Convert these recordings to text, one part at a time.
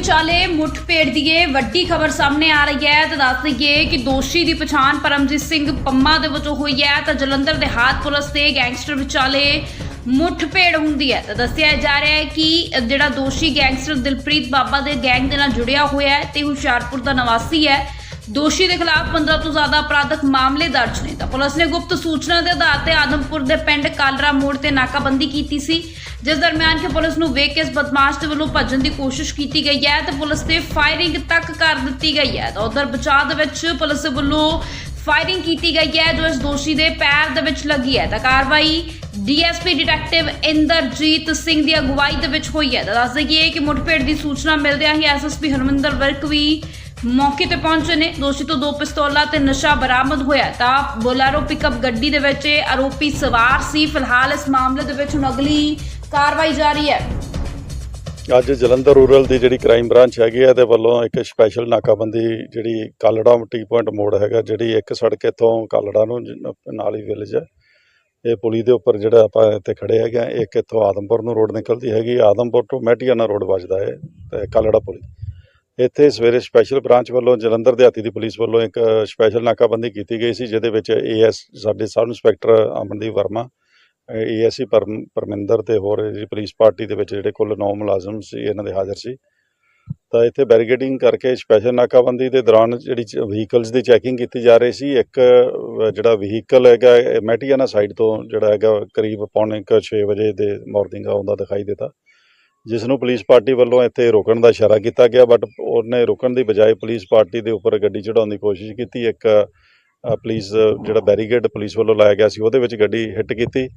ਵਿਚਾਲੇ ਮੁੱਠਭੇੜ ਦੀ ਇਹ ਵੱਡੀ ਖਬਰ ਸਾਹਮਣੇ ਆ ਰਹੀ ਹੈ ਤਾਂ ਦੱਸ ਦਈਏ ਕਿ ਦੋਸ਼ੀ ਦੀ ਪਛਾਣ ਪਰਮਜੀਤ ਸਿੰਘ ਪੰਮਾ ਦੇ ਵਜੋਂ ਹੋਈ ਹੈ ਤਾਂ ਜਲੰਧਰ ਦੇਹਾਤ ਪੁਲਿਸ ਤੇ ਗੈਂਗਸਟਰ ਵਿਚਾਲੇ ਮੁੱਠਭੇੜ ਹੁੰਦੀ ਹੈ। ਤਾਂ ਦੱਸਿਆ ਜਾ ਰਿਹਾ ਹੈ ਕਿ ਜਿਹੜਾ ਦੋਸ਼ੀ ਗੈਂਗਸਟਰ ਦਿਲਪ੍ਰੀਤ ਬਾਬਾ ਦੇ ਗੈਂਗ ਦੇ ਨਾਲ ਜੁੜਿਆ ਹੋਇਆ ਹੈ ਤੇ ਹੁਸ਼ਿਆਰਪੁਰ ਦਾ ਨਿਵਾਸੀ ਹੈ। ਦੋਸ਼ੀ ਦੇ ਖਿਲਾਫ 15 ਤੋਂ ਜ਼ਿਆਦਾ ਅਪਰਾਧਕ ਮਾਮਲੇ ਦਰਜ ਨੇ। ਤਾਂ ਪੁਲਿਸ ਨੇ ਗੁਪਤ ਸੂਚਨਾ ਦੇ ਆਧਾਰ ਤੇ ਆਦਮਪੁਰ ਦੇ ਪਿੰਡ ਕਾਲਰਾ ਮੋੜ ਤੇ ਨਾਕਾਬੰਦੀ ਕੀਤੀ ਸੀ, ਜਿਸ ਦਰਮਿਆਨ ਕਿ ਪੁਲਿਸ ਨੂੰ ਵੇਖ ਕੇ ਇਸ ਬਦਮਾਸ਼ ਦੇ ਵੱਲੋਂ ਭੱਜਣ ਦੀ ਕੋਸ਼ਿਸ਼ ਕੀਤੀ ਗਈ ਹੈ ਤੇ ਪੁਲਿਸ ਤੇ ਫਾਇਰਿੰਗ ਤੱਕ ਕਰ ਦਿੱਤੀ ਗਈ ਹੈ। ਤਾਂ ਉਧਰ ਬਚਾਅ ਦੇ ਵਿੱਚ ਪੁਲਿਸ ਵੱਲੋਂ ਫਾਇਰਿੰਗ ਕੀਤੀ ਗਈ ਹੈ, ਜੋ ਇਸ ਦੋਸ਼ੀ ਦੇ ਪੈਰ ਦੇ ਵਿੱਚ ਲੱਗੀ ਹੈ। ਤਾਂ ਕਾਰਵਾਈ ਡੀਐਸਪੀ ਡਿਟੈਕਟਿਵ ਇੰਦਰਜੀਤ ਸਿੰਘ ਦੀ ਅਗਵਾਈ ਦੇ ਵਿੱਚ ਹੋਈ ਹੈ। ਤਾਂ ਦੱਸ ਦਈਏ ਕਿ ਮੁੱਠਭੇੜ ਦੀ ਸੂਚਨਾ ਮਿਲਦਿਆਂ ਹੀ ਐਸਐਸਪੀ ਹਰਮਿੰਦਰ ਵਿਰਕ ਵੀ ਮੌਕੇ ਤੇ ਪਹੁੰਚੇ ਨੇ। ਦੋਸ਼ੀ ਤੋਂ ਦੋ ਪਿਸਤੌਲਾਂ ਤੇ ਨਸ਼ਾ ਬਰਾਮਦ ਹੋਇਆ ਤਾਂ ਬੋਲਾਰੋ ਪਿਕਅਪ ਗੱਡੀ ਦੇ ਵਿੱਚ ਇਹ ਆਰੋਪੀ ਸਵਾਰ ਸੀ। ਫਿਲਹਾਲ ਇਸ ਮਾਮਲੇ ਦੇ ਵਿੱਚ ਹੁਣ ਅਗਲੀ ਕਾਰਵਾਈ ਜਾਰੀ ਹੈ। ਅੱਜ ਜਲੰਧਰ ਰੂਰਲ ਦੀ ਜਿਹੜੀ ਕ੍ਰਾਈਮ ਬ੍ਰਾਂਚ ਹੈਗੀ ਹੈ ਤੇ ਵੱਲੋਂ ਇੱਕ ਸਪੈਸ਼ਲ ਨਾਕਾਬੰਦੀ ਜਿਹੜੀ ਕਾਲੜਾ ਟੀ ਪੁਆਇੰਟ ਮੋੜ ਹੈਗਾ, ਜਿਹੜੀ ਇੱਕ ਸੜਕ ਇੱਥੋਂ ਕਾਲੜਾ ਨੂੰ ਨਾਲ ਹੀ ਵਿਲੇਜ ਹੈ। ਇਹ ਪੁਲੀ ਦੇ ਉੱਪਰ ਜਿਹੜਾ ਆਪਾਂ ਇੱਥੇ ਖੜੇ ਹੈਗੇ ਆ ਇੱਕ ਇੱਥੋਂ ਆਦਮਪੁਰ ਨੂੰ ਰੋਡ ਨਿਕਲਦੀ ਹੈਗੀ। ਆਦਮਪੁਰ ਤੋਂ ਮੈਟੀਆਨਾ ਰੋਡ ਵੱਜਦਾ ਹੈ, ਤੇ ਕਾਲੜਾ ਪੁਲੀ। ਇੱਥੇ ਸਵੇਰੇ ਸਪੈਸ਼ਲ ਬ੍ਰਾਂਚ ਵੱਲੋਂ ਜਲੰਧਰ ਦਿਹਾਤੀ ਦੀ ਪੁਲਿਸ ਵੱਲੋਂ ਇੱਕ ਸਪੈਸ਼ਲ ਨਾਕਾਬੰਦੀ ਕੀਤੀ ਗਈ ਸੀ, ਜਿਹਦੇ ਵਿੱਚ ਏਐਸ ਸਾਡੇ sub inspector Amandeep Verma ASC Parminder ਤੇ ਹੋਰ ਪੁਲਿਸ ਪਾਰਟੀ ਦੇ ਵਿੱਚ ਜਿਹੜੇ ਕੁੱਲ 9 ਮੁਲਾਜ਼ਮ ਸੀ, ਇਹਨਾਂ ਦੇ ਹਾਜ਼ਰ ਸੀ। ਤਾਂ ਇੱਥੇ ਬੈਰੀਗੇਡਿੰਗ ਕਰਕੇ ਸਪੈਸ਼ਲ ਨਾਕਾਬੰਦੀ ਦੇ ਦੌਰਾਨ ਜਿਹੜੀ ਵਹੀਕਲਸ ਦੀ ਚੈਕਿੰਗ ਕੀਤੀ ਜਾ ਰਹੀ ਸੀ, ਇੱਕ ਜਿਹੜਾ ਵਹੀਕਲ ਹੈਗਾ, ਇਹ ਮੈਟੀਆਨਾ ਸਾਈਡ ਤੋਂ ਜਿਹੜਾ ਹੈਗਾ, ਕਰੀਬ ਪੌਣੇ 6 ਵਜੇ ਦੇ ਮਾਰਨਿੰਗ ਆਉਂਦਾ ਦਿਖਾਈ ਦਿੱਤਾ। ਜਿਸ ਨੂੰ ਪੁਲਿਸ ਪਾਰਟੀ ਵੱਲੋਂ ਇੱਥੇ ਰੋਕਣ ਦਾ ਇਸ਼ਾਰਾ ਕੀਤਾ ਗਿਆ ਬਟ ਉਹਨੇ ਰੁਕਣ ਦੀ ਬਜਾਏ ਪੁਲਿਸ ਪਾਰਟੀ ਦੇ ਉੱਪਰ ਗੱਡੀ ਚੜਾਉਣ ਦੀ ਕੋਸ਼ਿਸ਼ ਕੀਤੀ। ਇੱਕ ਅ, ਪੁਲਿਸ ਜਿਹੜਾ ਬੈਰੀਕੇਡ ਪੁਲਿਸ ਵੱਲੋਂ ਲਾਇਆ ਗਿਆ ਸੀ ਉਹਦੇ ਵਿੱਚ ਗੱਡੀ ਹਿੱਟ ਕੀਤੀ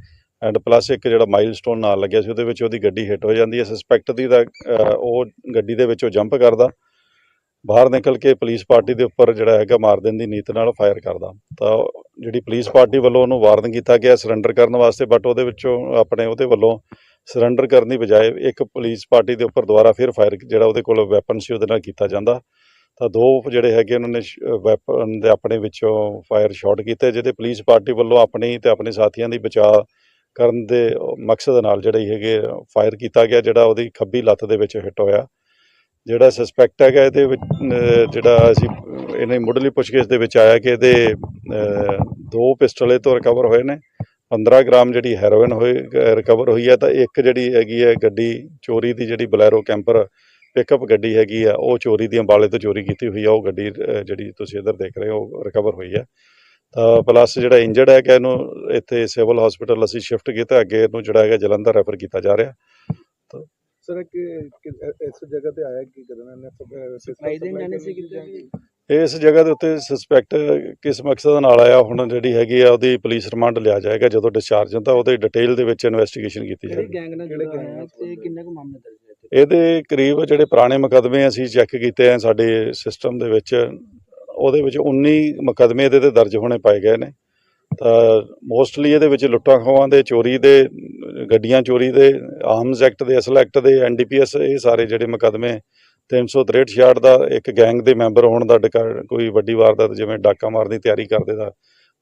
ਐਂਡ ਪਲੱਸ ਇੱਕ ਜਿਹੜਾ ਮਾਈਲਸਟੋਨ ਨਾਲ ਲੱਗਿਆ ਸੀ ਉਹਦੇ ਵਿੱਚ ਉਹਦੀ ਗੱਡੀ ਹਿੱਟ ਹੋ ਜਾਂਦੀ ਹੈ। ਸਸਪੈਕਟ ਦੀ ਤਾਂ ਉਹ ਗੱਡੀ ਦੇ ਵਿੱਚ ਉਹ ਜੰਪ ਕਰਦਾ ਬਾਹਰ ਨਿਕਲ ਕੇ ਪੁਲਿਸ ਪਾਰਟੀ ਦੇ ਉੱਪਰ ਜਿਹੜਾ ਹੈਗਾ ਮਾਰ ਦੇਣ ਦੀ ਨੀਤ ਨਾਲ ਫਾਇਰ ਕਰਦਾ। ਤਾਂ ਜਿਹੜੀ ਪੁਲਿਸ ਪਾਰਟੀ ਵੱਲੋਂ ਉਹਨੂੰ ਵਾਰਨ ਕੀਤਾ ਗਿਆ ਸਰੈਂਡਰ ਕਰਨ ਵਾਸਤੇ ਬਟ ਉਹਦੇ ਵਿੱਚੋਂ ਆਪਣੇ ਉਹਦੇ ਵੱਲੋਂ ਸਰੈਂਡਰ ਕਰਨ ਦੀ ਬਜਾਏ ਇੱਕ ਪੁਲਿਸ ਪਾਰਟੀ ਦੇ ਉੱਪਰ ਦੁਬਾਰਾ ਫਿਰ ਫਾਇਰ ਜਿਹੜਾ ਉਹਦੇ ਕੋਲ ਵੈਪਨ ਸੀ ਉਹਦੇ ਨਾਲ ਕੀਤਾ ਜਾਂਦਾ। ਤਾਂ ਦੋ ਜਿਹੜੇ ਹੈਗੇ ਉਹਨਾਂ ਨੇ ਵੈਪਨ ਦੇ ਆਪਣੇ ਵਿੱਚੋਂ ਫਾਇਰ ਸ਼ਾਟ ਕੀਤੇ ਜਿਹਦੇ ਪੁਲਿਸ ਪਾਰਟੀ ਵੱਲੋਂ ਆਪਣੀ ਤੇ ਆਪਣੇ ਸਾਥੀਆਂ ਦੀ ਬਚਾਅ ਕਰਨ ਦੇ ਮਕਸਦ ਨਾਲ ਜਿਹੜੇ ਹੈਗੇ ਫਾਇਰ ਕੀਤਾ ਗਿਆ ਜਿਹੜਾ ਉਹਦੀ ਖੱਬੀ ਲੱਤ ਦੇ ਵਿੱਚ ਹਿੱਟ ਹੋਇਆ। ਜਿਹੜਾ ਸਸਪੈਕਟ ਹੈਗਾ ਇਹਦੇ ਵਿੱਚ ਜਿਹੜਾ ਅਸੀਂ ਇਹਨੇ ਮੁੱਢਲੀ ਪੁੱਛਗਿੱਛ ਦੇ ਵਿੱਚ ਆਇਆ ਕਿ ਇਹਦੇ ਅਹ, ਦੋ ਪਿਸਟਲੇ ਤੋਂ ਰਿਕਵਰ ਹੋਏ ਨੇ। 15 ਗ੍ਰਾਮ ਜਿਹੜੀ ਹੈਰੋਇਨ ਹੋਈ ਰਿਕਵਰ ਹੋਈ ਹੈ ਤਾਂ ਇੱਕ ਜਿਹੜੀ ਹੈਗੀ ਹੈ ਗੱਡੀ ਚੋਰੀ ਦੀ ਜਿਹੜੀ ਬਲੈਰੋ ਕੈਂਪਰ ਪਿਕਅਪ ਗੱਡੀ ਹੈਗੀ ਆ ਉਹ ਚੋਰੀ ਦੀ ਅੰਬਾਲੇ ਤੋਂ ਚੋਰੀ ਕੀਤੀ ਹੋਈ ਆ ਉਹ ਗੱਡੀ ਜਿਹੜੀ ਤੁਸੀਂ ਇੱਧਰ ਦੇਖ ਰਹੇ ਹੋ ਰਿਕਵਰ ਹੋਈ ਹੈ ਤਾਂ ਪਲੱਸ ਜਿਹੜਾ ਇੰਜਰਡ ਹੈ ਕਿ ਇਹਨੂੰ ਇੱਥੇ ਸਿਵਲ ਹਸਪੀਟਲ ਅਸੀਂ ਸ਼ਿਫਟ ਕੀਤਾ ਅੱਗੇ ਇਹਨੂੰ ਜਿਹੜਾ ਹੈਗਾ ਜਲੰਧਰ ਰੈਫਰ ਕੀਤਾ ਜਾ ਰਿਹਾ। ਸਰ ਕਿ ਇਸ ਜਗ੍ਹਾ ਤੇ ਆਇਆ ਕੀ ਕਰਨ ਇਹਨੇ? ਸਪਲਾਈ ਦੇਣ ਜਾਣੇ ਸੀ ਕਿਤੇ ਵੀ ਇਸ ਜਗ੍ਹਾ ਦੇ ਉੱਤੇ ਸਸਪੈਕਟ ਕਿਸ ਮਕਸਦ ਨਾਲ ਆਇਆ ਹੁਣ ਜਿਹੜੀ ਹੈਗੀ ਆ ਉਹਦੀ ਪੁਲਿਸ ਰਿਮਾਂਡ ਲਿਆ ਜਾਏਗਾ ਜਦੋਂ ਡਿਸਚਾਰਜ ਹੁੰਦਾ ਉਹਦੇ ਡਿਟੇਲ ਦੇ ਵਿੱਚ ਇਨਵੈਸਟੀਗੇਸ਼ਨ ਕੀਤੀ ਜਾਏਗੀ ਗੈਂਗ ਨਾਲ ਕਿਹੜੇ ਜੁੜਿਆ gang ਹੋਇਆ ਨਾਲ ਤੇ ਸੰਬੰਧਿਤ? ਕਿੰਨੇ ਕੁ ਮਾਮਲੇ ਦਰਜ ਹੈ ਇੱਥੇ? ਇਹਦੇ ਕਰੀਬ ਜਿਹੜੇ ਪੁਰਾਣੇ ਮੁਕੱਦਮੇ ਅਸੀਂ ਚੈੱਕ ਕੀਤੇ ਆ ਸਾਡੇ ਸਿਸਟਮ ਦੇ ਵਿੱਚ ਉਹਦੇ ਵਿੱਚ 19 ਮੁਕੱਦਮੇ ਇਹਦੇ ਤੇ ਦਰਜ ਹੋਣੇ ਪਾਏ ਗਏ ਨੇ ਤਾਂ ਮੋਸਟਲੀ ਇਹਦੇ ਵਿੱਚ ਲੁੱਟਾਂ ਖੋਹਾਂ ਦੇ ਚੋਰੀ ਦੇ ਗੱਡੀਆਂ ਚੋਰੀ ਦੇ ਆਰਮਸ ਐਕਟ ਦੇ ਅਸਲ ਐਕਟ ਦੇ ਐਨਡੀਪੀਐਸ ਇਹ ਸਾਰੇ ਜਿਹੜੇ ਮੁਕੱਦਮੇ 363 66 ਦਾ ਇੱਕ ਗੈਂਗ ਦੇ ਮੈਂਬਰ ਹੋਣ ਦਾ ਕੋਈ ਵੱਡੀ ਵਾਰਦਾਤ ਜਿਵੇਂ ਡਾਕਾ ਮਾਰਨ ਦੀ ਤਿਆਰੀ ਕਰਦੇ ਦਾ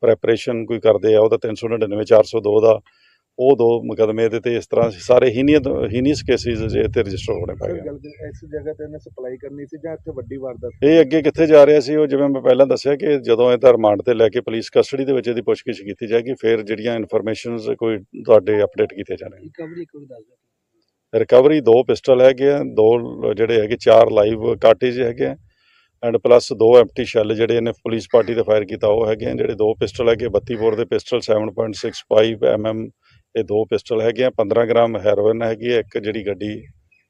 ਪ੍ਰੈਪਰੇਸ਼ਨ ਕੋਈ ਕਰਦੇ ਆ ਉਹਦਾ 399 402 ਦਾ ਉਹ ਦੋ ਮੁਕੱਦਮੇ ਇਹਦੇ ਤੇ ਇਸ ਤਰ੍ਹਾਂ ਸਾਰੇ ਹੀਨੀਅਤ ਹੀਨੀਅਸ ਕੇਸਿਸ ਜੇ ਤੇ ਰਜਿਸਟਰ ਹੋਣੇ ਪਏ ਸਰ ਗਏ ਇਸ ਜਗ੍ਹਾ ਤੇ ਇਹਨੇ ਸਪਲਾਈ ਕਰਨੀ ਸੀ ਜਾਂ ਇੱਥੇ ਵੱਡੀ ਵਾਰਦਾਤ ਇਹ ਅੱਗੇ ਕਿੱਥੇ ਜਾ ਰਿਹਾ ਸੀ ਉਹ ਜਿਵੇਂ ਮੈਂ ਪਹਿਲਾਂ ਦੱਸਿਆ ਕਿ ਜਦੋਂ ਇਹਦਾ ਰਿਮਾਂਡ ਤੇ ਲੈ ਕੇ ਪੁਲਿਸ ਕਸਟਡੀ ਦੇ ਵਿੱਚ ਇਹਦੀ ਪੁੱਛਗਿੱਛ ਕੀਤੀ ਜਾਏਗੀ ਫਿਰ ਜਿਹੜੀਆਂ ਇਨਫੋਰਮੇਸ਼ਨਸ ਕੋਈ ਤੁਹਾਡੇ ਅਪਡੇਟ ਕੀਤੇ ਜਾਣਗੇ ਰਿਕਵਰੀ ਦੱਸ ਦਿਓ। ਰਿਕਵਰੀ ਦੋ ਪਿਸਟਲ ਹੈਗੇ ਆ ਦੋ ਜਿਹੜੇ ਹੈਗੇ ਚਾਰ ਲਾਈਵ ਕਾਰਟੇਜ ਹੈਗੇ ਆ ਐਂਡ ਪਲੱਸ ਦੋ ਐਮਟੀ ਸ਼ੈਲ ਜਿਹੜੇ ਇਹਨੇ ਪੁਲਿਸ ਪਾਰਟੀ ਤੇ ਫਾਇਰ ਕੀਤਾ ਉਹ ਹੈਗੇ ਆ ਜਿਹੜੇ ਦੋ ਪਿਸਟਲ ਹੈਗੇ 32 ਬੋਰ ਦੇ ਪਿਸਟਲ 7.65 ਐਮਐਮ ਇਹ ਦੋ ਪਿਸਟਲ ਹੈਗੇ ਆ 15 ਗ੍ਰਾਮ ਹੈਰੋਇਨ ਹੈਗੀ ਆ ਇੱਕ ਜਿਹੜੀ ਗੱਡੀ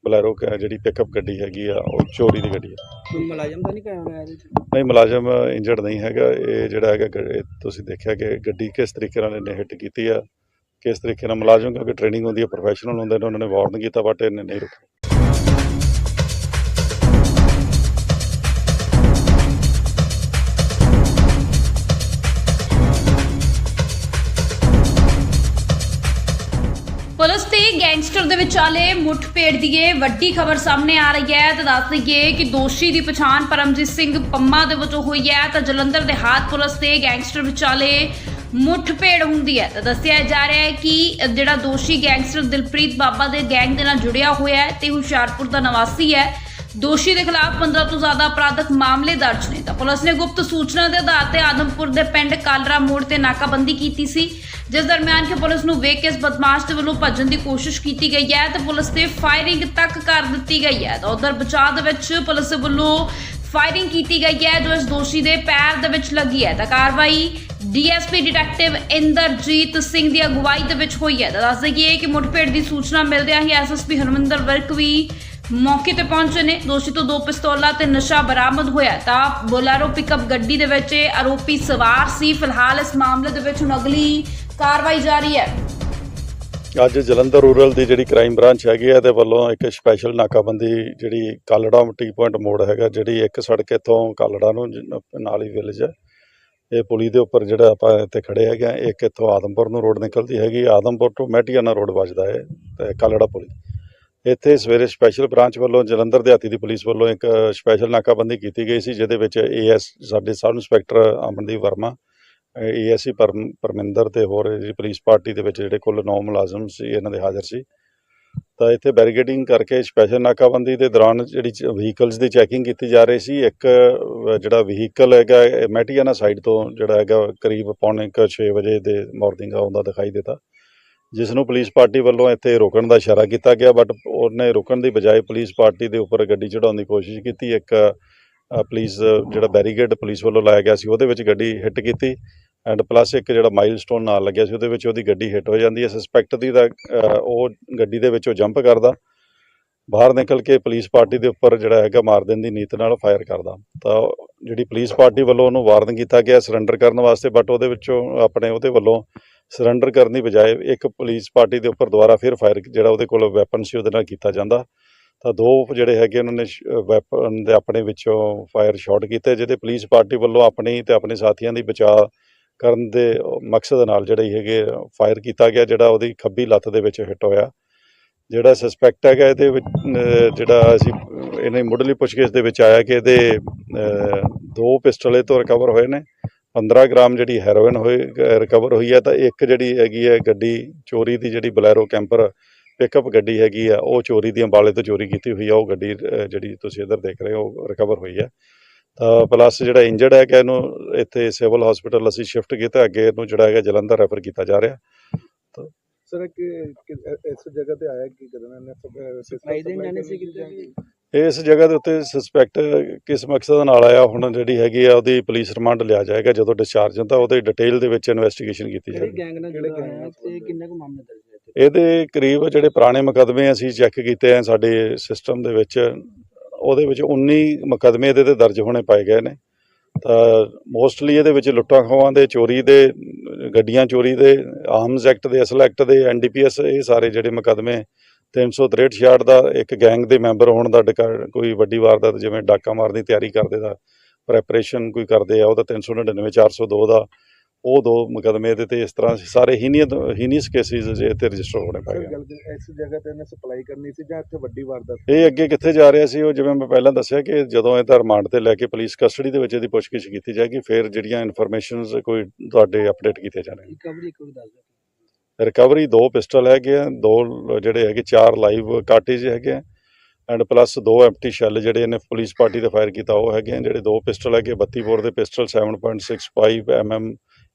ਬਲੈਰੋ ਕ- ਜਿਹੜੀ ਪਿਕਅਪ ਗੱਡੀ ਹੈਗੀ ਆ ਉਹ ਚੋਰੀ ਦੀ ਗੱਡੀ ਕੋਈ ਮੁਲਾਜ਼ਮ ਤਾਂ ਨਹੀਂ ਕਾਇਮ ਹੋਇਆ ਨਹੀਂ ਮੁਲਾਜ਼ਮ ਇੰਜਰਡ ਨਹੀਂ ਹੈਗਾ ਇਹ ਜਿਹੜਾ ਹੈਗਾ ਤੁਸੀਂ ਦੇਖਿਆ ਕਿ ਗੱਡੀ ਕਿਸ ਤਰੀਕੇ ਨਾਲ ਇਹਨੇ ਹਿੱਟ ਕੀਤੀ ਆ ਕਿਸ ਤਰੀਕੇ ਨਾਲ ਮੁਲਾਜ਼ਮ, ਕਿਉਂਕਿ ਟ੍ਰੇਨਿੰਗ ਹੁੰਦੀ ਹੈ ਪ੍ਰੋਫੈਸ਼ਨਲ ਹੁੰਦੇ ਨੇ, ਉਹਨਾਂ ਨੇ ਵਾਰਨ ਕੀਤਾ ਬਟ ਇਹਨੇ ਨਹੀਂ ਰੁਕਿਆ। ਪੁਲਿਸ ਤੇ ਗੈਂਗਸਟਰ ਦੇ ਵਿਚਾਲੇ ਮੁੱਠਭੇੜ ਦੀ ਇਹ ਵੱਡੀ ਖਬਰ ਸਾਹਮਣੇ ਆ ਰਹੀ ਹੈ। ਤਾਂ ਦੱਸ ਦਈਏ ਕਿ ਦੋਸ਼ੀ ਦੀ ਪਛਾਣ ਪਰਮਜੀਤ ਸਿੰਘ ਪੰਮਾ ਦੇ ਵਜੋਂ ਹੋਈ ਹੈ। ਤਾਂ ਜਲੰਧਰ ਦੇ ਹਾਥ ਪੁਲਿਸ ਤੇ ਗੈਂਗਸਟਰ ਵਿਚਾਲੇ ਮੁੱਠਭੇੜ ਹੁੰਦੀ ਹੈ। ਤਾਂ ਦੱਸਿਆ ਜਾ ਰਿਹਾ ਹੈ ਕਿ ਜਿਹੜਾ ਦੋਸ਼ੀ ਗੈਂਗਸਟਰ ਦਿਲਪ੍ਰੀਤ ਬਾਬਾ ਦੇ ਗੈਂਗ ਦੇ ਨਾਲ ਜੁੜਿਆ ਹੋਇਆ ਹੈ ਤੇ ਹੁਸ਼ਿਆਰਪੁਰ ਦਾ ਨਿਵਾਸੀ ਹੈ। ਦੋਸ਼ੀ ਦੇ ਖਿਲਾਫ 15 ਤੋਂ ਜ਼ਿਆਦਾ ਅਪਰਾਧਕ ਮਾਮਲੇ ਦਰਜ ਨੇ। ਤਾਂ ਪੁਲਿਸ ਨੇ ਗੁਪਤ ਸੂਚਨਾ ਦੇ ਆਧਾਰ ਤੇ ਆਦਮਪੁਰ ਦੇ ਪਿੰਡ ਕਾਲਰਾ ਮੋੜ ਤੇ ਨਾਕਾਬੰਦੀ ਕੀਤੀ ਸੀ। ਜਿਸ ਦਰਮਿਆਨ ਕਿ ਪੁਲਿਸ ਨੂੰ ਵੇਖ ਕੇ ਇਸ ਬਦਮਾਸ਼ ਦੇ ਵੱਲੋਂ ਭੱਜਣ ਦੀ ਕੋਸ਼ਿਸ਼ ਕੀਤੀ ਗਈ ਹੈ ਤੇ ਪੁਲਿਸ ਤੇ ਫਾਇਰਿੰਗ ਤੱਕ ਕਰ ਦਿੱਤੀ ਗਈ ਹੈ। ਤਾਂ ਉਧਰ ਬਚਾਅ ਦੇ ਵਿੱਚ ਪੁਲਿਸ ਵੱਲੋਂ ਫਾਇਰਿੰਗ ਕੀਤੀ ਗਈ ਹੈ, ਜੋ ਇਸ ਦੋਸ਼ੀ ਦੇ ਪੈਰ ਦੇ ਵਿੱਚ ਲੱਗੀ ਹੈ। ਤਾਂ ਕਾਰਵਾਈ ਡੀਐਸਪੀ ਡਿਟੈਕਟਿਵ ਇੰਦਰਜੀਤ ਸਿੰਘ ਦੀ ਅਗਵਾਈ ਦੇ ਵਿੱਚ ਹੋਈ ਹੈ। ਤਾਂ ਦੱਸ ਦਈਏ ਕਿ ਮੁਠਭੇੜ ਦੀ ਸੂਚਨਾ ਮਿਲਦਿਆਂ ਹੀ ਐਸਐਸਪੀ ਹਰਮਿੰਦਰ ਵਰਕ ਵੀ ਮੌਕੇ ਤੇ ਪਹੁੰਚੇ ਨੇ। ਦੋਸ਼ੀ ਤੋਂ ਦੋ ਪਿਸਤੌਲਾਂ ਤੇ ਨਸ਼ਾ ਬਰਾਮਦ ਹੋਇਆ ਤਾਂ ਬੋਲਾਰੋ ਪਿਕਅਪ ਗੱਡੀ ਦੇ ਵਿੱਚ ਆਰੋਪੀ ਸਵਾਰ ਸੀ। ਫਿਲਹਾਲ ਇਸ ਮਾਮਲੇ ਦੇ ਵਿੱਚ ਹੁਣ ਅਗਲੀ ਕਾਰਵਾਈ ਜਾਰੀ ਹੈ। ਅੱਜ ਜਲੰਧਰ ਰੂਰਲ ਦੀ ਜਿਹੜੀ ਕ੍ਰਾਈਮ ਬ੍ਰਾਂਚ ਹੈਗੀ ਹੈ ਇਹਦੇ ਵੱਲੋਂ ਇੱਕ ਸਪੈਸ਼ਲ ਨਾਕਾਬੰਦੀ ਜਿਹੜੀ ਕਾਲੜਾ ਟੀ ਪੁਆਇੰਟ ਮੋੜ ਹੈਗਾ, ਜਿਹੜੀ ਇੱਕ ਸੜਕ ਇੱਥੋਂ ਕਾਲੜਾ ਨੂੰ ਜ- ਨਾਲ ਹੀ ਵਿਲੇਜ ਹੈ ਇਹ ਪੁਲੀ ਦੇ ਉੱਪਰ ਜਿਹੜਾ ਆਪਾਂ ਇੱਥੇ ਖੜੇ ਹੈਗੇ ਆ, ਇੱਕ ਇੱਥੋਂ ਆਦਮਪੁਰ ਨੂੰ ਰੋਡ ਨਿਕਲਦੀ ਹੈਗੀ, ਆਦਮਪੁਰ ਤੋਂ ਮੈਟੀਆਨਾ ਰੋਡ ਵੱਜਦਾ ਹੈ ਤੇ ਕਾਲੜਾ ਪੁਲੀ। ਇੱਥੇ ਸਵੇਰੇ ਸਪੈਸ਼ਲ ਬ੍ਰਾਂਚ ਵੱਲੋਂ ਜਲੰਧਰ ਦਿਹਾਤੀ ਦੀ ਪੁਲਿਸ ਵੱਲੋਂ ਇੱਕ ਸਪੈਸ਼ਲ ਨਾਕਾਬੰਦੀ ਕੀਤੀ ਗਈ ਸੀ, ਜਿਹਦੇ ਵਿੱਚ ਏਐਸ ਸਾਡੇ sub inspector Amandeep Verma ASC Parminder ਤੇ ਹੋਰ ਜਿਹੜੀ ਪੁਲਿਸ ਪਾਰਟੀ ਦੇ ਵਿੱਚ ਜਿਹੜੇ ਕੁੱਲ 9 ਮੁਲਾਜ਼ਮ ਸੀ ਇਹਨਾਂ ਦੇ ਹਾਜ਼ਰ ਸੀ। ਤਾਂ ਇੱਥੇ ਬੈਰੀਕੇਡਿੰਗ ਕਰਕੇ ਸਪੈਸ਼ਲ ਨਾਕਾਬੰਦੀ ਦੇ ਦੌਰਾਨ ਜਿਹੜੀ ਵਹੀਕਲਸ ਦੀ ਚੈਕਿੰਗ ਕੀਤੀ ਜਾ ਰਹੀ ਸੀ ਇੱਕ ਜਿਹੜਾ ਵਹੀਕਲ ਹੈਗਾ ਇਹ ਮੈਟੀਆਨਾ ਸਾਈਡ ਤੋਂ ਜਿਹੜਾ ਹੈਗਾ ਕਰੀਬ ਪੌਣੇ 6 ਵਜੇ ਦੇ ਮਾਰਨਿੰਗ ਆਉਂਦਾ ਦਿਖਾਈ ਦਿੱਤਾ। ਜਿਸ ਨੂੰ ਪੁਲਿਸ ਪਾਰਟੀ ਵੱਲੋਂ ਇੱਥੇ ਰੋਕਣ ਦਾ ਇਸ਼ਾਰਾ ਕੀਤਾ ਗਿਆ ਬਟ ਉਹਨੇ ਰੁਕਣ ਦੀ ਬਜਾਏ ਪੁਲਿਸ ਪਾਰਟੀ ਦੇ ਉੱਪਰ ਗੱਡੀ ਚੜਾਉਣ ਦੀ ਕੋਸ਼ਿਸ਼ ਕੀਤੀ। ਇੱਕ ਅ, ਪੁਲਿਸ ਜਿਹੜਾ ਬੈਰੀਗੇਡ ਪੁਲਿਸ ਵੱਲੋਂ ਲਾਇਆ ਗਿਆ ਸੀ ਉਹਦੇ ਵਿੱਚ ਗੱਡੀ ਹਿੱਟ ਕੀਤੀ। ਐਂਡ ਪਲੱਸ ਇੱਕ ਜਿਹੜਾ ਮਾਈਲਸਟੋਨ ਨਾਲ ਲੱਗਿਆ ਸੀ, ਉਹਦੇ ਵਿੱਚ ਉਹਦੀ ਗੱਡੀ ਹਿੱਟ ਹੋ ਜਾਂਦੀ ਹੈ। ਸਸਪੈਕਟ ਦੀ ਤਾਂ ਉਹ ਗੱਡੀ ਦੇ ਵਿੱਚੋਂ ਜੰਪ ਕਰਦਾ। ਬਾਹਰ ਨਿਕਲ ਕੇ ਪੁਲਿਸ ਪਾਰਟੀ ਦੇ ਉੱਪਰ ਜਿਹੜਾ ਹੈਗਾ ਮਾਰ ਦੇਣ ਦੀ ਨੀਤ ਨਾਲ ਫਾਇਰ ਕਰਦਾ। ਤਾਂ ਜਿਹੜੀ ਪੁਲਿਸ ਪਾਰਟੀ ਵੱਲੋਂ ਉਹਨੂੰ ਵਾਰਨ ਕੀਤਾ ਗਿਆ ਸਰੈਂਡਰ ਕਰਨ ਵਾਸਤੇ ਬਟ ਉਹਦੇ ਵਿੱਚੋਂ ਆਪਣੇ ਉਹਦੇ ਵੱਲੋਂ ਸਰੈਂਡਰ ਕਰਨ ਦੀ ਬਜਾਏ ਇੱਕ ਪੁਲਿਸ ਪਾਰਟੀ ਦੇ ਉੱਪਰ ਦੁਬਾਰਾ ਫਿਰ ਫਾਇਰ ਜਿਹੜਾ ਉਹਦੇ ਕੋਲ ਵੈਪਨ ਸੀ, ਉਹਦੇ ਨਾਲ ਕੀਤਾ ਜਾਂਦਾ। ਤਾਂ ਦੋ ਜਿਹੜੇ ਹੈਗੇ ਉਹਨਾਂ ਨੇ ਵੈਪਨ ਦੇ ਆਪਣੇ ਵਿੱਚੋਂ ਫਾਇਰ ਸ਼ਾਟ ਕੀਤੇ, ਜਿਹਦੇ ਪੁਲਿਸ ਪਾਰਟੀ ਵੱਲੋਂ ਆਪਣੀ ਤੇ ਆਪਣੇ ਸਾਥੀਆਂ ਦੀ ਬਚਾਅ ਕਰਨ ਦੇ ਮਕਸਦ ਨਾਲ ਜਿਹੜੇ ਹੈਗੇ ਫਾਇਰ ਕੀਤਾ ਗਿਆ, ਜਿਹੜਾ ਉਹਦੀ ਖੱਬੀ ਲੱਤ ਦੇ ਵਿੱਚ ਹਿੱਟ ਹੋਇਆ। ਜਿਹੜਾ ਸਸਪੈਕਟ ਹੈਗਾ ਇਹਦੇ ਵਿੱਚ ਜਿਹੜਾ ਅਸੀਂ, ਇਹਨੇ ਮੁੱਢਲੀ ਪੁੱਛਗਿੱਛ ਦੇ ਵਿੱਚ ਆਇਆ ਕਿ ਇਹਦੇ ਦੋ ਪਿਸਟਲੇ ਤੋਂ ਰਿਕਵਰ ਹੋਏ ਨੇ। 15 ਗ੍ਰਾਮ ਜਿਹੜੀ ਹੈਰੋਇਨ ਹੋਈ ਰਿਕਵਰ ਹੋਈ ਹੈ, ਤਾਂ ਇੱਕ ਜਿਹੜੀ ਹੈਗੀ ਹੈ ਗੱਡੀ, ਚੋਰੀ ਦੀ ਜਿਹੜੀ ਬਲੈਰੋ ਕੈਂਪਰ ਪਿਕਅਪ ਗੱਡੀ ਹੈਗੀ ਆ, ਉਹ ਚੋਰੀ ਦੀ ਅੰਬਾਲੇ ਤੋਂ ਚੋਰੀ ਕੀਤੀ ਹੋਈ ਆ, ਉਹ ਗੱਡੀ ਜਿਹੜੀ ਤੁਸੀਂ ਇੱਧਰ ਦੇਖ ਰਹੇ ਹੋ ਉਹ ਰਿਕਵਰ ਹੋਈ ਹੈ। ਪਲੱਸ ਜਿਹੜਾ ਇੰਜਰਡ ਹੈ ਕਿ ਇਹਨੂੰ ਇੱਥੇ ਸਿਵਲ ਹਸਪੀਟਲ ਅਸੀਂ ਸ਼ਿਫਟ ਕੀਤਾ ਅੱਗੇ ਇਹਨੂੰ ਜਿਹੜਾ ਹੈਗਾ ਜਲੰਧਰ ਰੈਫਰ ਕੀਤਾ ਜਾ ਰਿਹਾ। ਸਰ ਕਿ ਇਸ ਜਗ੍ਹਾ ਤੇ ਆਇਆ ਕੀ ਕਰਨ ਵੀ? ਇਸ ਜਗ੍ਹਾ ਦੇ ਉੱਤੇ ਸਸਪੈਕਟ ਕਿਸ ਮਕਸਦ ਨਾਲ ਆਇਆ ਹੁਣ ਜਿਹੜੀ ਹੈਗੀ ਆ ਉਹਦੀ ਪੁਲਿਸ ਰਿਮਾਂਡ ਲਿਆ ਜਾਏਗਾ ਜਦੋਂ ਡਿਸਚਾਰਜ ਹੁੰਦਾ ਉਹਦੇ ਡਿਟੇਲ ਦੇ ਵਿੱਚ ਇਨਵੈਸਟੀਗੇਸ਼ਨ ਕੀਤੀ ਜਾਏਗੀ। ਇਹਦੇ ਕਰੀਬ ਜਿਹੜੇ ਪੁਰਾਣੇ ਮੁਕੱਦਮੇ ਅਸੀਂ ਚੈੱਕ ਕੀਤੇ ਆ ਸਾਡੇ ਸਿਸਟਮ ਦੇ ਵਿੱਚ ਉਹਦੇ ਵਿੱਚ 19 ਮੁਕੱਦਮੇ ਇਹਦੇ ਤੇ ਦਰਜ ਹੋਣੇ ਪਾਏ ਗਏ ਨੇ। ਤਾਂ ਮੋਸਟਲੀ ਇਹਦੇ ਵਿੱਚ ਲੁੱਟਾਂ ਖੋਹਾਂ ਦੇ, ਚੋਰੀ ਦੇ, ਗੱਡੀਆਂ ਚੋਰੀ ਦੇ ਆਰਮਸ ਐਕਟ ਦੇ ਅਸਲ ਐਕਟ ਦੇ ਐਨਡੀਪੀਐਸ ਇਹ ਸਾਰੇ ਜਿਹੜੇ ਮੁਕੱਦਮੇ 363 66 ਦਾ ਇੱਕ ਗੈਂਗ ਦੇ ਮੈਂਬਰ ਹੋਣ ਦਾ ਡਕਾ- ਕੋਈ ਵੱਡੀ ਵਾਰਦਾਤ ਜਿਵੇਂ ਡਾਕਾ ਮਾਰਨ ਦੀ ਤਿਆਰੀ ਕਰਦੇ ਦਾ ਪ੍ਰੈਪਰੇਸ਼ਨ ਕੋਈ ਕਰਦੇ ਆ ਉਹਦਾ 399 402 ਦਾ ਉਹ ਦੋ ਮੁਕੱਦਮੇ ਇਹਦੇ ਤੇ ਇਸ ਤਰ੍ਹਾਂ ਸਾਰੇ ਹੀਨੀਅਤ ਹੀਨੀਅਸ ਕੇਸਿਸ ਜੇ ਤੇ ਰਜਿਸਟਰ ਹੋਣੇ ਪਏ ਸਰ ਗਏ ਇਸ ਜਗ੍ਹਾ ਤੇ ਇਹਨੇ ਸਪਲਾਈ ਕਰਨੀ ਸੀ ਜਾਂ ਇੱਥੇ ਵੱਡੀ ਵਾਰਦਾਤ ਇਹ ਅੱਗੇ ਕਿੱਥੇ ਜਾ ਰਿਹਾ ਸੀ ਉਹ ਜਿਵੇਂ ਮੈਂ ਪਹਿਲਾਂ ਦੱਸਿਆ ਕਿ ਜਦੋਂ ਇਹ ਤਾਂ ਰਿਮਾਂਡ ਤੇ ਲੈ ਕੇ ਪੁਲਿਸ ਕਸਟਡੀ ਦੇ ਵਿੱਚ ਇਹਦੀ ਪੁੱਛਗਿੱਛ ਕੀਤੀ ਜਾਏਗੀ ਫਿਰ ਜਿਹੜੀਆਂ ਇਨਫੋਰਮੇਸ਼ਨਸ ਕੋਈ ਤੁਹਾਡੇ ਅਪਡੇਟ ਕੀਤੇ ਜਾਣਗੇ ਰਿਕਵਰੀ ਇੱਕ ਵਾਰੀ ਦੱਸ ਦਿਓ। ਰਿਕਵਰੀ ਦੋ ਪਿਸਟਲ ਹੈਗੇ ਆ ਦੋ ਜਿਹੜੇ ਹੈਗੇ ਚਾਰ ਲਾਈਵ ਕਾਰਟੇਜ ਹੈਗੇ ਆ ਐਂਡ ਪਲੱਸ ਦੋ ਐਮਟੀ ਸ਼ੈਲ ਜਿਹੜੇ ਇਹਨੇ ਪੁਲਿਸ ਪਾਰਟੀ ਤੇ ਫਾਇਰ ਕੀਤਾ ਉਹ ਹੈਗੇ ਆ ਜਿਹੜੇ ਦੋ ਪਿਸਟਲ ਹੈਗੇ 32 ਬੋਰ ਦੇ ਪਿਸਟਲ 7.65 ਐਮਐਮ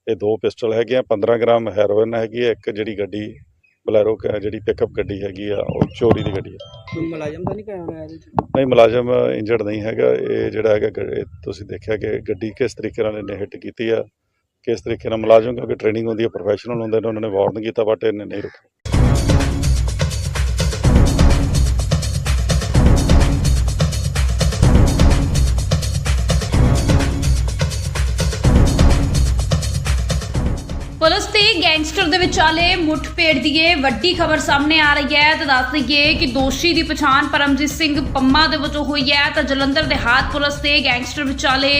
ਇਹ ਦੋ ਪਿਸਟਲ ਹੈਗੇ ਆ 15 ਗ੍ਰਾਮ ਹੈਰੋਇਨ ਹੈਗੀ ਆ ਇੱਕ ਜਿਹੜੀ ਗੱਡੀ ਬਲੈਰੋ ਜਿਹੜੀ ਪਿਕਅਪ ਗੱਡੀ ਹੈਗੀ ਆ ਉਹ ਚੋਰੀ ਦੀ ਗੱਡੀ ਆ। ਕੋਈ ਮੁਲਾਜ਼ਮ ਤਾਂ ਨਹੀਂ ਕਾਇਮ ਹੋਇਆ ਇਹਦੇ ਚ ਨਹੀਂ ਮੁਲਾਜ਼ਮ ਇੰਜਰਡ ਨਹੀਂ ਹੈਗਾ ਇਹ ਜਿਹੜਾ ਹੈਗਾ ਗ- ਇਹ ਤੁਸੀਂ ਦੇਖਿਆ ਕਿ ਗੱਡੀ ਕਿਸ ਤਰੀਕੇ ਨਾਲ ਇਹਨੇ ਹਿੱਟ ਕੀਤੀ ਆ ਕਿਸ ਤਰੀਕੇ ਨਾਲ ਮੁਲਾਜ਼ਮ ਕਿਉਂਕਿ ਟ੍ਰੇਨਿੰਗ ਹੁੰਦੀ ਹੈ ਪ੍ਰੋਫੈਸ਼ਨਲ ਹੁੰਦੇ ਨੇ ਉਹਨਾਂ ਨੇ ਵਾਰਨ ਕੀਤਾ ਬਟ ਇਹਨੇ ਨਹੀਂ ਰੁਕਿਆ। ਵਿਚਾਲੇ ਮੁੱਠਭੇੜ ਦੀ ਇਹ ਵੱਡੀ ਖਬਰ ਸਾਹਮਣੇ ਆ ਰਹੀ ਹੈ ਤਾਂ ਦੱਸ ਦਈਏ ਕਿ ਦੋਸ਼ੀ ਦੀ ਪਛਾਣ ਪਰਮਜੀਤ ਸਿੰਘ ਪੰਮਾ ਦੇ ਵਜੋਂ ਹੋਈ ਹੈ ਤਾਂ ਜਲੰਧਰ ਦੇਹਾਤ ਪੁਲਿਸ ਤੇ ਗੈਂਗਸਟਰ ਵਿਚਾਲੇ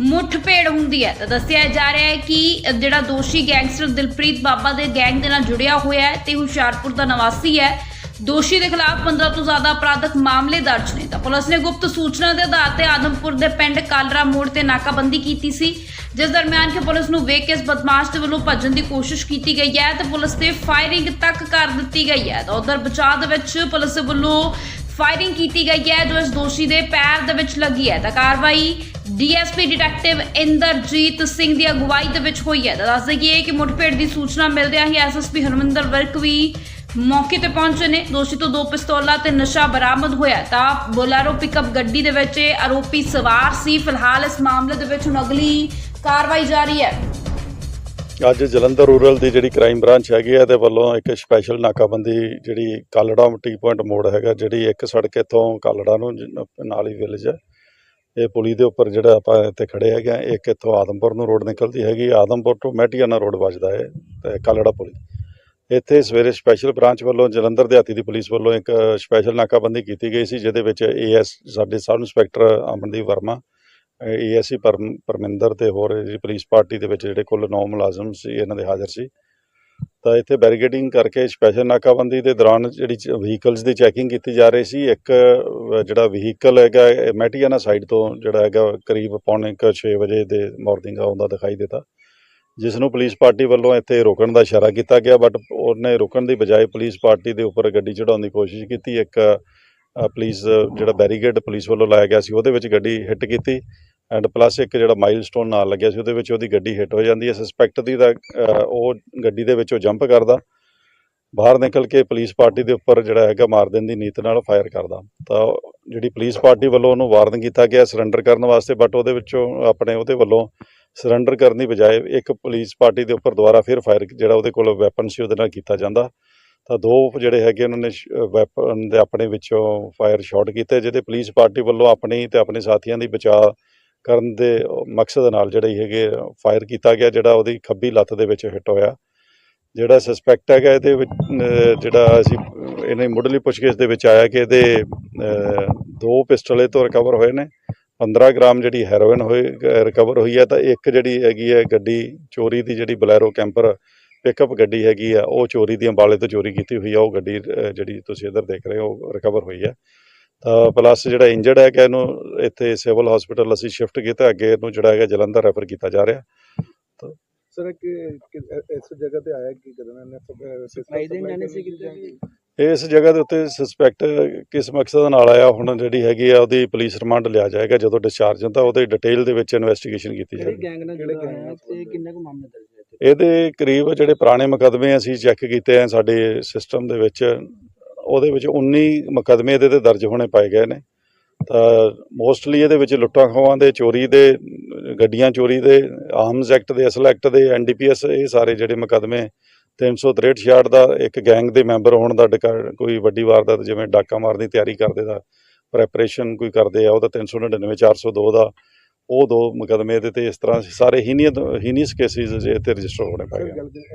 ਮੁੱਠਭੇੜ ਹੁੰਦੀ ਹੈ। ਤਾਂ ਦੱਸਿਆ ਜਾ ਰਿਹਾ ਹੈ ਕਿ ਜਿਹੜਾ ਦੋਸ਼ੀ ਗੈਂਗਸਟਰ ਦਿਲਪ੍ਰੀਤ ਬਾਬਾ ਦੇ ਗੈਂਗ ਦੇ ਨਾਲ ਜੁੜਿਆ ਹੋਇਆ ਹੈ ਤੇ ਹੁਸ਼ਿਆਰਪੁਰ ਦਾ ਨਿਵਾਸੀ ਹੈ। ਦੋਸ਼ੀ ਦੇ ਖਿਲਾਫ 15 ਤੋਂ ਜ਼ਿਆਦਾ ਅਪਰਾਧਕ ਮਾਮਲੇ ਦਰਜ ਨੇ। ਤਾਂ ਪੁਲਿਸ ਨੇ ਗੁਪਤ ਸੂਚਨਾ ਦੇ ਆਧਾਰ ਤੇ ਆਦਮਪੁਰ ਦੇ ਪਿੰਡ ਕਾਲਰਾ ਮੋੜ ਤੇ ਨਾਕਾਬੰਦੀ ਕੀਤੀ ਸੀ, ਜਿਸ ਦਰਮਿਆਨ ਕਿ ਪੁਲਿਸ ਨੂੰ ਵੇਖ ਕੇ ਇਸ ਬਦਮਾਸ਼ ਦੇ ਵੱਲੋਂ ਭੱਜਣ ਦੀ ਕੋਸ਼ਿਸ਼ ਕੀਤੀ ਗਈ ਹੈ ਤੇ ਪੁਲਿਸ ਤੇ ਫਾਇਰਿੰਗ ਤੱਕ ਕਰ ਦਿੱਤੀ ਗਈ ਹੈ। ਤਾਂ ਉਧਰ ਬਚਾਅ ਦੇ ਵਿੱਚ ਪੁਲਿਸ ਵੱਲੋਂ ਫਾਇਰਿੰਗ ਕੀਤੀ ਗਈ ਹੈ, ਜੋ ਇਸ ਦੋਸ਼ੀ ਦੇ ਪੈਰ ਦੇ ਵਿੱਚ ਲੱਗੀ ਹੈ। ਤਾਂ ਕਾਰਵਾਈ ਡੀਐਸਪੀ ਡਿਟੈਕਟਿਵ ਇੰਦਰਜੀਤ ਸਿੰਘ ਦੀ ਅਗਵਾਈ ਦੇ ਵਿੱਚ ਹੋਈ ਹੈ। ਤਾਂ ਦੱਸ ਦਈਏ ਕਿ ਮੁੱਠਭੇੜ ਦੀ ਸੂਚਨਾ ਮਿਲਦਿਆਂ ਹੀ ਐਸਐਸਪੀ ਹਰਮਿੰਦਰ ਵਿਰਕ ਵੀ ਮੌਕੇ ਤੇ ਪਹੁੰਚੇ ਨੇ। ਦੋਸ਼ੀ ਤੋਂ ਦੋ ਪਿਸਤੌਲਾਂ ਤੇ ਨਸ਼ਾ ਬਰਾਮਦ ਹੋਇਆ ਤਾਂ ਬੋਲਾਰੋ ਪਿਕਅਪ ਗੱਡੀ ਦੇ ਵਿੱਚ ਇਹ ਆਰੋਪੀ ਸਵਾਰ ਸੀ। ਫਿਲਹਾਲ ਇਸ ਮਾਮਲੇ ਦੇ ਵਿੱਚ ਹੁਣ ਅਗਲੀ ਕਾਰਵਾਈ ਜਾਰੀ ਹੈ। ਅੱਜ ਜਲੰਧਰ ਰੂਰਲ ਦੀ ਜਿਹੜੀ ਕ੍ਰਾਈਮ ਬ੍ਰਾਂਚ ਹੈਗੀ ਹੈ, ਇਹਦੇ ਵੱਲੋਂ ਇੱਕ ਸਪੈਸ਼ਲ ਨਾਕਾਬੰਦੀ ਜਿਹੜੀ ਕਾਲੜਾ ਟੀ ਪੁਆਇੰਟ ਮੋੜ ਹੈਗਾ, ਜਿਹੜੀ ਇੱਕ ਸੜਕ ਇੱਥੋਂ ਕਾਲੜਾ ਨੂੰ ਨਾਲ ਹੀ ਵਿਲੇਜ ਹੈ। ਇਹ ਪੁਲੀ ਦੇ ਉੱਪਰ ਜਿਹੜਾ ਆਪਾਂ ਇੱਥੇ ਖੜੇ ਹੈਗੇ ਆ ਇੱਕ ਇੱਥੋਂ ਆਦਮਪੁਰ ਨੂੰ ਰੋਡ ਨਿਕਲਦੀ ਹੈਗੀ। ਆਦਮਪੁਰ ਤੋਂ ਮੈਟੀਆਨਾ ਰੋਡ ਵੱਜਦਾ ਹੈ, ਤੇ ਕਾਲੜਾ ਪੁਲੀ। ਇੱਥੇ ਸਵੇਰੇ ਸਪੈਸ਼ਲ ਬ੍ਰਾਂਚ ਵੱਲੋਂ ਜਲੰਧਰ ਦਿਹਾਤੀ ਦੀ ਪੁਲਿਸ ਵੱਲੋਂ ਇੱਕ ਸਪੈਸ਼ਲ ਨਾਕਾਬੰਦੀ ਕੀਤੀ ਗਈ ਸੀ, ਜਿਹਦੇ ਵਿੱਚ ਏਐਸ ਸਾਡੇ sub inspector Amandeep Verma ASC Parminder ਤੇ ਹੋਰ ਜਿਹੜੀ ਪੁਲਿਸ ਪਾਰਟੀ ਦੇ ਵਿੱਚ ਜਿਹੜੇ ਕੁੱਲ 9 ਮੁਲਾਜ਼ਮ ਸੀ, ਇਹਨਾਂ ਦੇ ਹਾਜ਼ਰ ਸੀ। ਤਾਂ ਇੱਥੇ ਬੈਰੀਗੇਡਿੰਗ ਕਰਕੇ ਸਪੈਸ਼ਲ ਨਾਕਾਬੰਦੀ ਦੇ ਦੌਰਾਨ ਜਿਹੜੀ ਵਹੀਕਲਸ ਦੀ ਚੈਕਿੰਗ ਕੀਤੀ ਜਾ ਰਹੀ ਸੀ, ਇੱਕ ਜਿਹੜਾ ਵਹੀਕਲ ਹੈਗਾ, ਇਹ ਮੈਟੀਆਨਾ ਸਾਈਡ ਤੋਂ ਜਿਹੜਾ ਹੈਗਾ, ਕਰੀਬ ਪੌਣੇ ਕੁ ਛੇ ਵਜੇ ਦੇ ਮਾਰਨਿੰਗ ਆਉਂਦਾ ਦਿਖਾਈ ਦਿੱਤਾ। ਜਿਸ ਨੂੰ ਪੁਲਿਸ ਪਾਰਟੀ ਵੱਲੋਂ ਇੱਥੇ ਰੋਕਣ ਦਾ ਇਸ਼ਾਰਾ ਕੀਤਾ ਗਿਆ ਬਟ ਉਹਨੇ ਰੁਕਣ ਦੀ ਬਜਾਏ ਪੁਲਿਸ ਪਾਰਟੀ ਦੇ ਉੱਪਰ ਗੱਡੀ ਚੜਾਉਣ ਦੀ ਕੋਸ਼ਿਸ਼ ਕੀਤੀ। ਇੱਕ ਅ, ਪੁਲਿਸ ਜਿਹੜਾ ਬੈਰੀਗੇਡ ਪੁਲਿਸ ਵੱਲੋਂ ਲਾਇਆ ਗਿਆ ਸੀ ਉਹਦੇ ਵਿੱਚ ਗੱਡੀ ਹਿੱਟ ਕੀਤੀ ਐਂਡ ਪਲੱਸ ਇੱਕ ਜਿਹੜਾ ਮਾਈਲਸਟੋਨ ਨਾਲ ਲੱਗਿਆ ਸੀ ਉਹਦੇ ਵਿੱਚ ਉਹਦੀ ਗੱਡੀ ਹਿੱਟ ਹੋ ਜਾਂਦੀ ਹੈ। ਸਸਪੈਕਟ ਦੀ ਤਾਂ ਉਹ ਗੱਡੀ ਦੇ ਵਿੱਚੋਂ ਜੰਪ ਕਰਦਾ ਬਾਹਰ ਨਿਕਲ ਕੇ ਪੁਲਿਸ ਪਾਰਟੀ ਦੇ ਉੱਪਰ ਜਿਹੜਾ ਹੈਗਾ ਮਾਰ ਦੇਣ ਦੀ ਨੀਤ ਨਾਲ ਫਾਇਰ ਕਰਦਾ। ਤਾਂ ਜਿਹੜੀ ਪੁਲਿਸ ਪਾਰਟੀ ਵੱਲੋਂ ਉਹਨੂੰ ਵਾਰਨ ਕੀਤਾ ਗਿਆ ਸਰੈਂਡਰ ਕਰਨ ਵਾਸਤੇ ਬਟ ਉਹਦੇ ਵਿੱਚੋਂ ਆਪਣੇ ਉਹਦੇ ਵੱਲੋਂ ਸਰੈਂਡਰ ਕਰਨ ਦੀ ਬਜਾਏ ਇੱਕ ਪੁਲਿਸ ਪਾਰਟੀ ਦੇ ਉੱਪਰ ਦੁਬਾਰਾ ਫਿਰ ਫਾਇਰ ਜਿਹੜਾ ਉਹਦੇ ਕੋਲ ਵੈਪਨ ਸੀ, ਉਹਦੇ ਨਾਲ ਕੀਤਾ ਜਾਂਦਾ। ਤਾਂ ਦੋ ਜਿਹੜੇ ਹੈਗੇ ਉਹਨਾਂ ਨੇ ਵੈਪਨ ਦੇ ਆਪਣੇ ਵਿੱਚੋਂ ਫਾਇਰ ਸ਼ਾਟ ਕੀਤੇ, ਜਿਹਦੇ ਪੁਲਿਸ ਪਾਰਟੀ ਵੱਲੋਂ ਆਪਣੀ ਤੇ ਆਪਣੇ ਸਾਥੀਆਂ ਦੀ ਬਚਾਅ ਕਰਨ ਦੇ ਮਕਸਦ ਨਾਲ ਜਿਹੜੇ ਹੈਗੇ ਫਾਇਰ ਕੀਤਾ ਗਿਆ, ਜਿਹੜਾ ਉਹਦੀ ਖੱਬੀ ਲੱਤ ਦੇ ਵਿੱਚ ਹਿੱਟ ਹੋਇਆ। ਜਿਹੜਾ ਸਸਪੈਕਟ ਹੈਗਾ ਇਹਦੇ ਵਿੱਚ ਜਿਹੜਾ ਅਸੀਂ ਇਹਨੇ ਮੁੱਢਲੀ ਪੁੱਛਗਿੱਛ ਦੇ ਵਿੱਚ ਆਇਆ ਕਿ ਇਹਦੇ ਦੋ ਪਿਸਟਲ ਇਹ ਤੋਂ ਰਿਕਵਰ ਹੋਏ ਨੇ। 15 ਗ੍ਰਾਮ ਜਿਹੜੀ ਹੈਰੋਇਨ ਹੋਈ ਰਿਕਵਰ ਹੋਈ ਹੈ ਤਾਂ ਇੱਕ ਜਿਹੜੀ ਹੈਗੀ ਹੈ ਗੱਡੀ ਚੋਰੀ ਦੀ ਜਿਹੜੀ ਬਲੈਰੋ ਕੈਂਪਰ ਪਿਕਅਪ ਗੱਡੀ ਹੈਗੀ ਆ ਉਹ ਚੋਰੀ ਦੀ ਅੰਬਾਲੇ ਤੋਂ ਚੋਰੀ ਕੀਤੀ ਹੋਈ ਆ ਉਹ ਗੱਡੀ ਜਿਹੜੀ ਤੁਸੀਂ ਇੱਧਰ ਦੇਖ ਰਹੇ ਹੋ ਉਹ ਰਿਕਵਰ ਹੋਈ ਹੈ। ਤਾਂ ਪਲੱਸ ਜਿਹੜਾ ਇੰਜਰਡ ਹੈਗਾ ਇਹਨੂੰ ਇੱਥੇ ਸਿਵਲ ਹਸਪੀਟਲ ਅਸੀਂ ਸ਼ਿਫਟ ਕੀਤਾ ਅੱਗੇ ਇਹਨੂੰ ਜਿਹੜਾ ਹੈਗਾ ਜਲੰਧਰ ਰੈਫਰ ਕੀਤਾ ਜਾ ਰਿਹਾ। ਸਰ ਕਿ ਕਿ- ਇਸ ਜਗ੍ਹਾ ਤੇ ਆਇਆ ਕੀ ਕਰਨ ਇਹਨੇ? ਸਪਲਾਈ ਦੇਣ ਜਾਣੇ ਸੀ ਕਿਤੇ? ਵੀ? ਇਸ ਜਗ੍ਹਾ ਦੇ ਉੱਤੇ ਸਸਪੈਕਟ ਕਿਸ ਮਕਸਦ ਨਾਲ ਆਇਆ ਹੁਣ ਜਿਹੜੀ ਹੈਗੀ ਆ ਉਹਦੀ ਪੁਲਿਸ ਰਿਮਾਂਡ ਲਿਆ ਜਾਏਗਾ ਜਦੋਂ ਡਿਸਚਾਰਜ ਹੁੰਦਾ ਉਹਦੇ ਡਿਟੇਲ ਦੇ ਵਿੱਚ ਇਨਵੈਸਟੀਗੇਸ਼ਨ ਕੀਤੀ ਜਾਏਗੀ। ਗੈਂਗ ਨਾਲ ਕਿਹੜੇ ਜੁੜਾ gang ਹੋਇਆ ਨਾਲ? ਤੇ ਕਿੰਨੇ ਕੁ ਮਾਮਲੇ ਦਰਜ ਹੈ ਇੱਥੇ? ਇਹਦੇ ਕਰੀਬ ਜਿਹੜੇ ਪੁਰਾਣੇ ਮੁਕੱਦਮੇ ਅਸੀਂ ਚੈੱਕ ਕੀਤੇ ਆ ਸਾਡੇ ਸਿਸਟਮ ਦੇ ਵਿੱਚ ਉਹਦੇ ਵਿੱਚ 19 ਮੁਕੱਦਮੇ ਇਹਦੇ ਤੇ ਦਰਜ ਹੋਣੇ ਪਾਏ ਗਏ ਨੇ। ਤਾਂ ਮੋਸਟਲੀ ਇਹਦੇ ਵਿੱਚ ਲੁੱਟਾਂ ਖੋਹਾਂ ਦੇ ਚੋਰੀ ਦੇ ਗੱਡੀਆਂ ਚੋਰੀ ਦੇ ਆਰਮਸ ਐਕਟ ਦੇ ਅਸਲ ਐਕਟ ਦੇ ਐਨਡੀਪੀਐਸ ਇਹ ਸਾਰੇ ਜਿਹੜੇ ਮੁਕੱਦਮੇ 363 66 ਦਾ ਇੱਕ ਗੈਂਗ ਦੇ ਮੈਂਬਰ ਹੋਣ ਦਾ ਕੋਈ ਵੱਡੀ ਵਾਰਦਾਤ ਜਿਵੇਂ ਡਾਕਾ ਮਾਰਨ ਦੀ ਤਿਆਰੀ ਕਰਦੇ ਦਾ ਪ੍ਰੈਪਰੇਸ਼ਨ ਕੋਈ ਕਰਦੇ ਆ ਉਹਦਾ 399 402 ਦਾ ਉਹ ਦੋ ਮੁਕੱਦਮੇ ਇਹਦੇ ਤੇ ਇਸ ਤਰ੍ਹਾਂ ਸਾਰੇ ਹੀਨੀਅਤ ਹੀਨੀਅਸ ਕੇਸਿਸ ਜੇ ਤੇ ਰਜਿਸਟਰ ਹੋਣੇ ਪਏ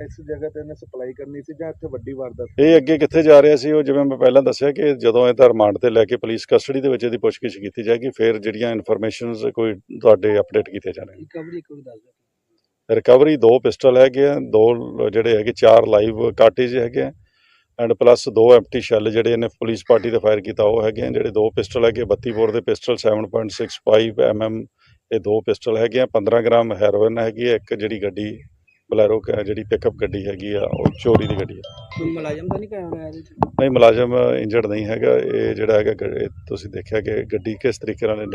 ਇਸ ਜਗ੍ਹਾ ਤੇ ਇਹਨੇ ਸਪਲਾਈ ਕਰਨੀ ਸੀ ਜਾਂ ਇੱਥੇ ਵੱਡੀ ਵਾਰਦਾਤ ਇਹ ਅੱਗੇ ਕਿੱਥੇ ਜਾ ਰਿਹਾ ਸੀ ਉਹ ਜਿਵੇਂ ਮੈਂ ਪਹਿਲਾਂ ਦੱਸਿਆ ਕਿ ਜਦੋਂ ਇਹਦਾ ਰਿਮਾਂਡ ਤੇ ਲੈ ਕੇ ਪੁਲਿਸ ਕਸਟਡੀ ਦੇ ਵਿੱਚ ਇਹਦੀ ਪੁੱਛਗਿੱਛ ਕੀਤੀ ਜਾਏਗੀ ਫਿਰ ਜਿਹੜੀਆਂ ਇਨਫੋਰਮੇਸ਼ਨਸ ਕੋਈ ਤੁਹਾਡੇ ਅਪਡੇਟ ਕੀਤੇ ਜਾਣਗੇ ਰਿਕਵਰੀ ਦੱਸ ਦਿਓ। ਰਿਕਵਰੀ ਦੋ ਪਿਸਟਲ ਹੈਗੇ ਆ ਦੋ ਜਿਹੜੇ ਹੈਗੇ ਚਾਰ ਲਾਈਵ ਕਾਰਟੇਜ ਹੈਗੇ ਆ ਐਂਡ ਪਲੱਸ ਦੋ ਐਮਟੀ ਸ਼ੈਲ ਜਿਹੜੇ ਇਹਨੇ ਪੁਲਿਸ ਪਾਰਟੀ ਤੇ ਫਾਇਰ ਕੀਤਾ ਉਹ ਹੈਗੇ ਆ ਜਿਹੜੇ ਦੋ ਪਿਸਟਲ ਹੈਗੇ 32 ਬੋਰ ਦੇ ਪਿਸਟਲ 7.65 ਐਮਐਮ ਇਹ ਦੋ ਪਿਸਟਲ ਹੈਗੇ ਆ 15 ਗ੍ਰਾਮ ਹੈਰੋਇਨ ਹੈਗੀ ਆ ਇੱਕ ਜਿਹੜੀ ਗੱਡੀ ਬਲੈਰੋ ਕ- ਜਿਹੜੀ ਪਿਕਅਪ ਗੱਡੀ ਹੈਗੀ ਆ ਉਹ ਚੋਰੀ ਦੀ ਗੱਡੀ ਕੋਈ ਮੁਲਾਜ਼ਮ ਤਾਂ ਨਹੀਂ ਕਾਇਆ ਹੋਣਾ ਇਹਦੇ ਚ ਨਹੀਂ ਮੁਲਾਜ਼ਮ ਇੰਜਰਡ ਨਹੀਂ ਹੈਗਾ ਇਹ ਜਿਹੜਾ ਹੈਗਾ ਤੁਸੀਂ ਦੇਖਿਆ ਕਿ ਗੱਡੀ ਕਿਸ ਤਰੀਕੇ ਨਾਲ ਇਹਨੇ